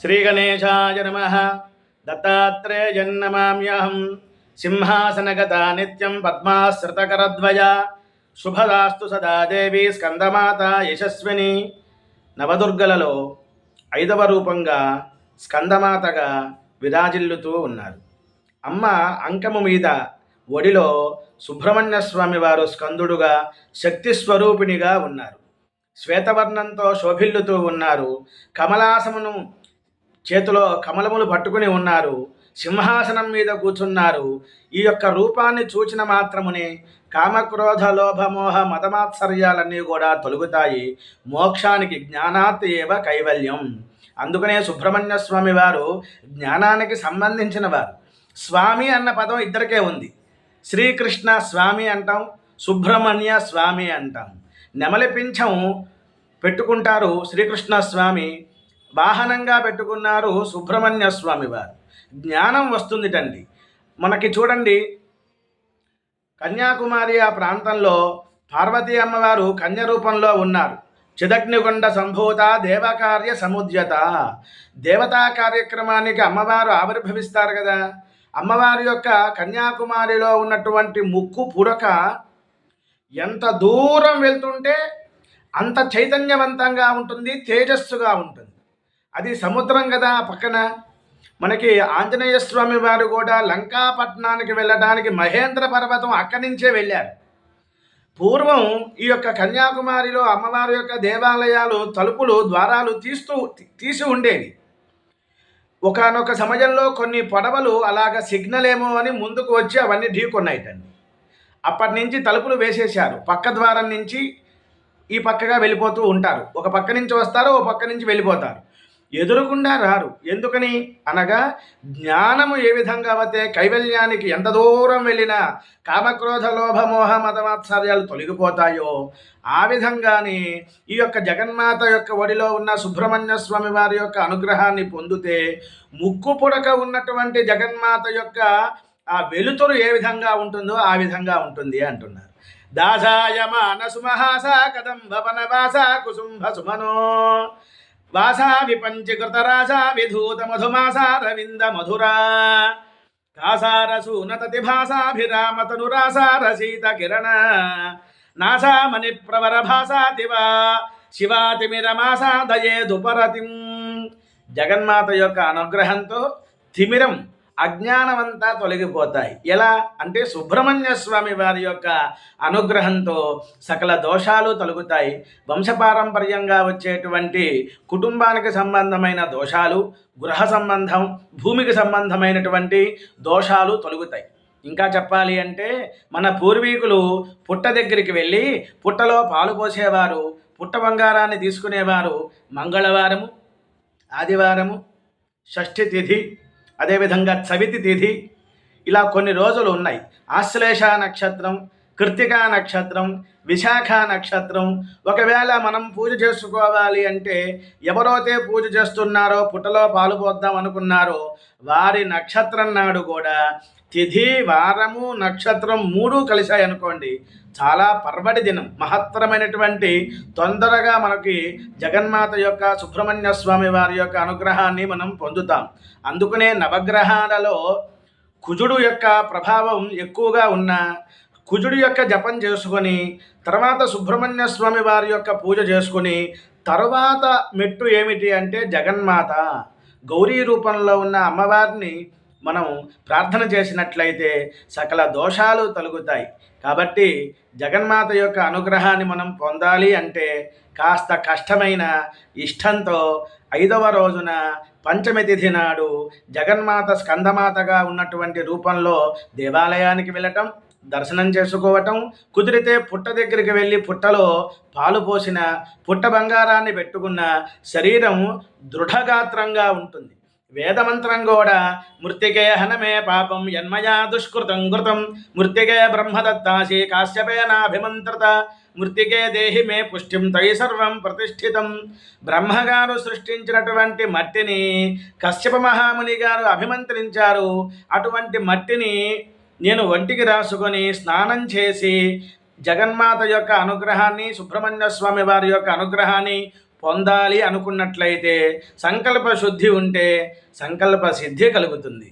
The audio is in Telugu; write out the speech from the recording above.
శ్రీగణేశాయ నమ. దత్తాత్రేయన్నమామ్యహం సింహాసనగత నిత్యం పద్మాశ్రుతకరద్వయ. శుభదాస్తు సదాదేవి స్కందమాత యశస్విని. నవదుర్గలలో ఐదవ రూపంగా స్కందమాతగా విరాజిల్లుతూ ఉన్నారు. అమ్మ అంకము మీద ఒడిలో సుబ్రహ్మణ్య స్వామి వారు స్కందుడుగా శక్తి స్వరూపిణిగా ఉన్నారు. శ్వేతవర్ణంతో శోభిల్లుతూ ఉన్నారు. కమలాసమును చేతిలో కమలములు పట్టుకుని ఉన్నారు సింహాసనం మీద కూర్చున్నారు. ఈ యొక్క రూపాన్ని చూచిన మాత్రమునే కామక్రోధ లోభమోహ మతమాత్సర్యాలన్నీ కూడా తొలుగుతాయి. మోక్షానికి జ్ఞానాత్ ఏవ కైవల్యం. అందుకనే సుబ్రహ్మణ్య స్వామి వారు జ్ఞానానికి సంబంధించిన వారు. స్వామి అన్న పదం ఇద్దరికే ఉంది. శ్రీకృష్ణ స్వామి అంటాం సుబ్రహ్మణ్య స్వామి అంటాం. నెమలి పింఛం పెట్టుకుంటారు శ్రీకృష్ణ స్వామి. వాహనంగా పెట్టుకున్నారు సుబ్రహ్మణ్య స్వామి వారు. జ్ఞానం వస్తుందిటండి. మనకి చూడండి కన్యాకుమారి ఆ ప్రాంతంలో పార్వతీ అమ్మవారు కన్య రూపంలో ఉన్నారు. చిదగ్నికొండ సంభూత దేవకార్య సముద్యత. దేవతా కార్యక్రమానికి అమ్మవారు ఆవిర్భవిస్తారు కదా. అమ్మవారి యొక్క కన్యాకుమారిలో ఉన్నటువంటి ముక్కు పుడక ఎంత దూరం వెళ్తుంటే అంత చైతన్యవంతంగా ఉంటుంది తేజస్సుగా ఉంటుంది. అది సముద్రం కదా పక్కన. మనకి ఆంజనేయ స్వామి వారు కూడా లంకాపట్నానికి వెళ్ళడానికి మహేంద్ర పర్వతం అక్కడి నుంచే వెళ్ళారు. పూర్వం ఈ యొక్క కన్యాకుమారిలో అమ్మవారి యొక్క దేవాలయాలు తలుపులు ద్వారాలు తీస్తూ తీసి ఉండేవి. ఒకనొక సమయంలో కొన్ని పడవలు అలాగ సిగ్నల్ ఏమో అని ముందుకు వచ్చి అవన్నీ ఢీకొన్నాయిటండి. అప్పటి నుంచి తలుపులు వేసేశారు. పక్క ద్వారం నుంచి ఈ పక్కగా వెళ్ళిపోతూ ఉంటారు. ఒక పక్క నుంచి వస్తారు ఓ పక్క నుంచి వెళ్ళిపోతారు. ఎదురుకుండా రారు. ఎందుకని? అనగా జ్ఞానము ఏ విధంగా అయితే కైవల్యానికి ఎంత దూరం వెళ్ళినా కామక్రోధ లోభమోహ మతమాత్సర్యాలు తొలగిపోతాయో ఆ విధంగానే ఈ యొక్క జగన్మాత యొక్క ఒడిలో ఉన్న సుబ్రహ్మణ్య స్వామి వారి యొక్క అనుగ్రహాన్ని పొందితే ముక్కు పుడక ఉన్నటువంటి జగన్మాత యొక్క ఆ వెలుతురు ఏ విధంగా ఉంటుందో ఆ విధంగా ఉంటుంది అంటున్నారు. దాసాయ మానసు కదంబ వనవాస కుసుంభ సుమనో వాసా విపంచకృత రాసా విధూత మధుమాసా రవింద మధురా కాసారసూనతతి భాసాభిరామ తనురాసార సీత కిరణ నాసామణి ప్రవర భాసాతివా శివాతిమిరమాసా దయేదుపరతిం. జగన్మాత యొక్క అనుగ్రహంతో తిమిరం అజ్ఞానమంతా తొలగిపోతాయి. ఎలా? అంటే సుబ్రహ్మణ్య స్వామి వారి యొక్క అనుగ్రహంతో సకల దోషాలు తొలగుతాయి. వంశపారంపర్యంగా వచ్చేటువంటి కుటుంబానికి సంబంధమైన దోషాలు గృహ సంబంధం భూమికి సంబంధమైనటువంటి దోషాలు తొలగుతాయి. ఇంకా చెప్పాలి అంటే మన పూర్వీకులు పుట్ట దగ్గరికి వెళ్ళి పుట్టలో పాలు పోసేవారు పుట్ట బంగారాన్ని తీసుకునేవారు మంగళవారము ఆదివారము షష్ఠి తిథి అదేవిధంగా చవితి తిథి ఇలా కొన్ని రోజులు ఉన్నాయి. ఆశ్లేష నక్షత్రం కృతికా నక్షత్రం విశాఖ నక్షత్రం. ఒకవేళ మనం పూజ చేసుకోవాలి అంటే ఎవరైతే పూజ చేస్తున్నారో పుట్టలో పాలు పోద్దాం అనుకున్నారో వారి నక్షత్రం నాడు కూడా తిథి వారము నక్షత్రం మూడు కలిశాయి అనుకోండి. చాలా పర్వటి దినం. మహత్తరమైనటువంటి తొందరగా మనకి జగన్మాత యొక్క సుబ్రహ్మణ్య స్వామి వారి యొక్క అనుగ్రహాన్ని మనం పొందుతాం. అందుకనే నవగ్రహాలలో కుజుడు యొక్క ప్రభావం ఎక్కువగా ఉన్న కుజుడి యొక్క జపం చేసుకొని తర్వాత సుబ్రహ్మణ్య స్వామి వారి యొక్క పూజ చేసుకుని తర్వాత మెట్టు ఏమిటి అంటే జగన్మాత. గౌరీ రూపంలో ఉన్న అమ్మవారిని మనం ప్రార్థన చేసినట్లయితే సకల దోషాలు తొలగుతాయి. కాబట్టి జగన్మాత యొక్క అనుగ్రహాన్ని మనం పొందాలి అంటే కాస్త కష్టమైన ఇష్టంతో ఐదవ రోజున పంచమి తిథి నాడు జగన్మాత స్కందమాతగా ఉన్నటువంటి రూపంలో దేవాలయానికి వెళ్ళటం దర్శనం చేసుకోవటం కుదిరితే పుట్ట దగ్గరికి వెళ్ళి పుట్టలో పాలు పోసిన పుట్ట బంగారాన్ని పెట్టుకున్న శరీరం దృఢగాత్రంగా ఉంటుంది. వేదమంత్రం కూడా మృతికే హనమే పాపం యన్మయా దుష్కృతం కృతం మృతికే బ్రహ్మదత్తాసి కాశ్యపేనాభిమంత్రత మృతికే దేహి మే పుష్టిం తై సర్వం ప్రతిష్ఠితం. బ్రహ్మగారు సృష్టించినటువంటి మట్టిని కశ్యప మహాముని గారు అభిమంత్రించారు. అటువంటి మట్టిని నేను ఒంటికి రాసుకొని స్నానం చేసి జగన్మాత యొక్క అనుగ్రహాన్ని సుబ్రహ్మణ్య స్వామి వారి యొక్క అనుగ్రహాన్ని పొందాలి అనుకున్నట్లయితే సంకల్ప శుద్ధి ఉంటే సంకల్ప సిద్ధి కలుగుతుంది.